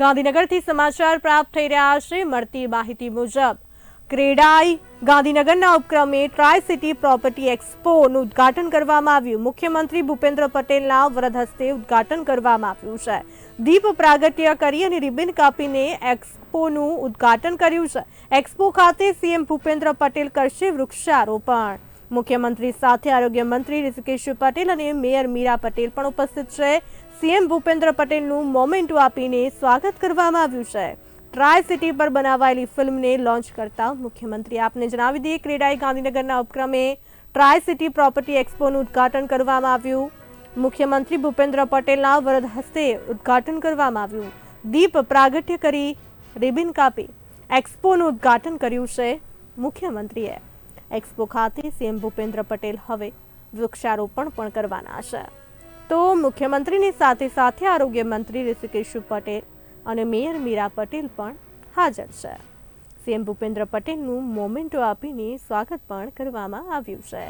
ગાંધીનગરથી સમાચાર પ્રાપ્ત થઈ રહ્યા છે, મળતી માહિતી મુજબ, ક્રેડાઈ ગાંધીનગરના ઉપક્રમે ટ્રાય સિટી પ્રોપર્ટી એક્સપોનું ઉદ્ઘાટન કરવામાં આવ્યું. મુખ્યમંત્રી ભૂપેન્દ્ર પટેલના વરદ હસ્તે ઉદ્ઘાટન કરવામાં આવ્યું છે. દીપ પ્રાગટ્ય કરી અને રિબિન કાપીને એક્સપોનું ઉદ્ઘાટન કર્યું છે. એક્સપો ખાતે સીએમ ભૂપેન્દ્ર પટેલ કરશે વૃક્ષારોપણ. મુખ્યમંત્રી સાથે આરોગ્ય મંત્રી ઋષિકેશ પટેલ અને મેયર મીરા પટેલ પણ ઉપસ્થિત છે. સીએમ ભૂપેન્દ્ર પટેલનું મોમેન્ટો આપીને સ્વાગત કરવામાં આવ્યું છે. ટ્રાય સિટી પર બનાવાયેલી ફિલ્મને લોન્ચ કરતા મુખ્યમંત્રી આપને જણાવી દઈએ ક્રેડાઈ ગાંધીનગરના ઉપક્રમે ટ્રાય સિટી પ્રોપર્ટી એક્સપોનું ઉદ્ઘાટન કરવામાં આવ્યું. મુખ્યમંત્રી ભૂપેન્દ્ર પટેલના વરદ હસ્તે ઉદ્ઘાટન કરવામાં આવ્યું. દીપ પ્રાગટ્ય કરી રિબિન કાપી એક્સપોનું ઉદ્ઘાટન કર્યું છે મુખ્યમંત્રીએ. એક્સપો ખાતે સીએમ ભૂપેન્દ્ર પટેલ હવે વૃક્ષારોપણ પણ કરવાના છે. તો મુખ્યમંત્રીની સાથે સાથે આરોગ્ય મંત્રી ઋષિકેશ પટેલ અને મેયર મીરા પટેલ પણ હાજર છે. સીએમ ભૂપેન્દ્ર પટેલનું મોમેન્ટો આપીને સ્વાગત પણ કરવામાં આવ્યું છે.